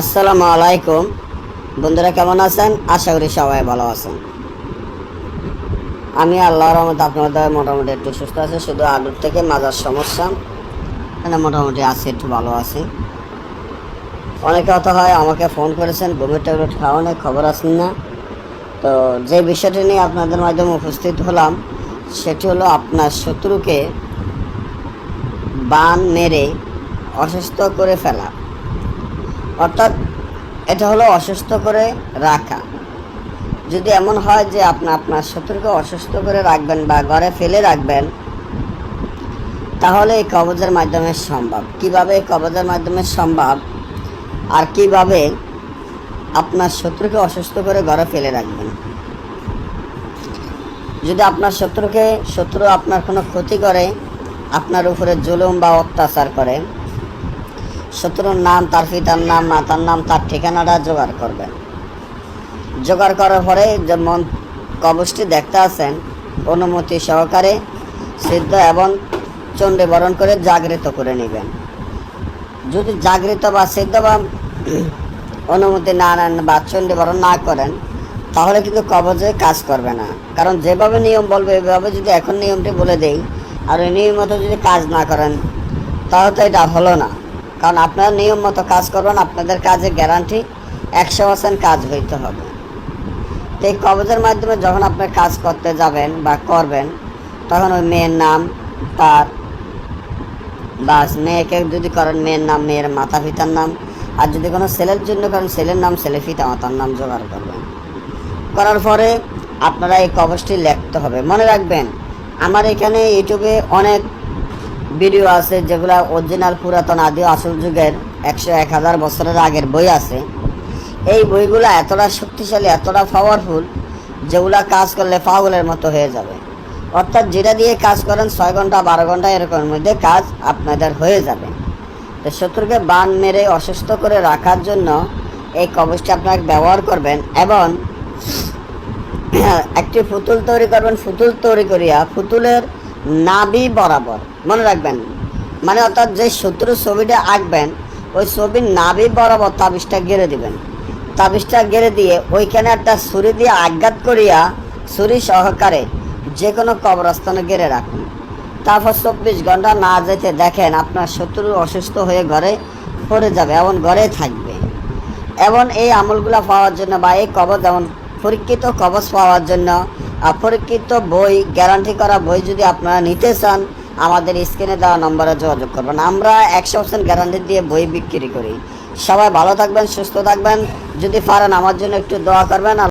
আসসালামু আলাইকুম। বন্ধুরা কেমন আছেন? আশা করি সবাই ভালো আছেন। আমি আল্লাহ রহমত আপনাদের মোটামুটি একটু সুস্থ আছে, শুধু আলুর থেকে মাজার সমস্যা। মানে মোটামুটি আছি, একটু ভালো আছি। অনেকে কথা হয় আমাকে ফোন করেছেন, ঘুমের ট্যাবলেট খাওয়ানোর খবর আসেন না। তো যে বিষয়টি নিয়ে আপনাদের মাধ্যমে উপস্থিত হলাম, সেটি হলো আপনার শত্রুকে বান মেরে অসুস্থ করে ফেলা। অর্থাৎ এটা হলো অসুস্থ করে রাখা। যদি এমন হয় যে আপনি, আপনার শত্রুকে অসুস্থ করে রাখবেন বা ঘরে ফেলে রাখবেন, তাহলে এই কবজের মাধ্যমে সম্ভব। কীভাবে এই কবজের মাধ্যমে সম্ভব? আর কীভাবে আপনার শত্রুকে অসুস্থ করে ঘরে ফেলে রাখবেন? যদি আপনার শত্রুকে, শত্রু আপনার কোনো ক্ষতি করে, আপনার উপরে জুলুম বা অত্যাচার করে শত্রুর নাম, তার পিতার নাম মাতার নাম, তার ঠিকানাটা জোগাড় করবেন জোগাড় করার পরে যেমন কবচটি দেখতে আছেন, অনুমতি সহকারে সিদ্ধ এবং চণ্ডী বরণ করে জাগৃত করে নেবেন। যদি জাগৃত বা সিদ্ধ বা অনুমতি না নেন বা চণ্ডী বরণ না করেন, তাহলে কিন্তু কবজে কাজ করবে না। কারণ যেভাবে নিয়ম বলবে, এভাবে যদি এখন নিয়মটি বলে দেই, আর ওই নিয়ম মতো যদি কাজ না করেন, তাহলে তো এটা হলো না। কারণ আপনারা নিয়ম মতো কাজ করবেন, আপনাদের কাজে গ্যারান্টি একশো পার্সেন্ট কাজ হইতে হবে। তো এই কবজের মাধ্যমে যখন আপনি কাজ করতে যাবেন বা করবেন, তখন ওই মেয়ের নাম, তার বাস, মেয়েকে যদি করেন মেয়ের নাম, মেয়ের মাতা পিতার নাম, আর যদি কোনো ছেলের জন্য করেন, ছেলের নাম, ছেলে পিতা, মাতার নাম জোগাড় করবেন। করার পরে আপনারা এই কবজটি লিখতে হবে। মনে রাখবেন, আমার এখানে ইউটিউবে অনেক ভিডিও আছে যেগুলো অরিজিনাল পুরাতন আদি আসল যুগের একশো এক হাজার বছরের আগের বই আছে। এই বইগুলো এতটা শক্তিশালী, এতটা পাওয়ারফুল যেগুলা কাজ করলে পাগলের মতো হয়ে যাবে। অর্থাৎ যেটা দিয়ে কাজ করেন ছয় ঘণ্টা, বারো ঘণ্টা এরকমের মধ্যে কাজ আপনাদের হয়ে যাবে। তো শত্রুকে বান মেরে অসুস্থ করে রাখার জন্য এই কবচটি আপনারা ব্যবহার করবেন এবং একটি পুতুল তৈরি করবেন। পুতুল তৈরি করিয়া পুতুলের নাভি বরাবর। মনে রাখবেন। মানে অর্থাৎ যে শত্রু ছবিটা আঁকবেন, ওই ছবির নাবি বরাবর তাবিজটা গেড়ে দিবেন। তাবিজটা গেড়ে দিয়ে ওইখানে একটা ছুরি দিয়ে আঘাত করিয়া ছুরি সহকারে যে কোনো কবরস্থানে গেড়ে রাখুন। তারপর চব্বিশ ঘণ্টা না যেতে দেখেন আপনার শত্রু অসুস্থ হয়ে ঘরে পড়ে যাবে, এমন ঘরে থাকবে। এবং এই আমলগুলো পাওয়ার জন্য বা এই কবচ যেমন পরীক্ষিত কবচ পাওয়ার জন্য আর পরীক্ষিত বই গ্যারান্টি করা বই যদি আপনারা নিতে চান, আমাদের স্ক্রিনে দেওয়া নম্বরে যোগাযোগ করবেন। আমরা একশো পার্সেন্ট গ্যারান্টি দিয়ে বই বিক্রি করি। সবাই ভালো থাকবেন, সুস্থ থাকবেন। যদি পারেন আমার জন্য একটু দোয়া করবেন।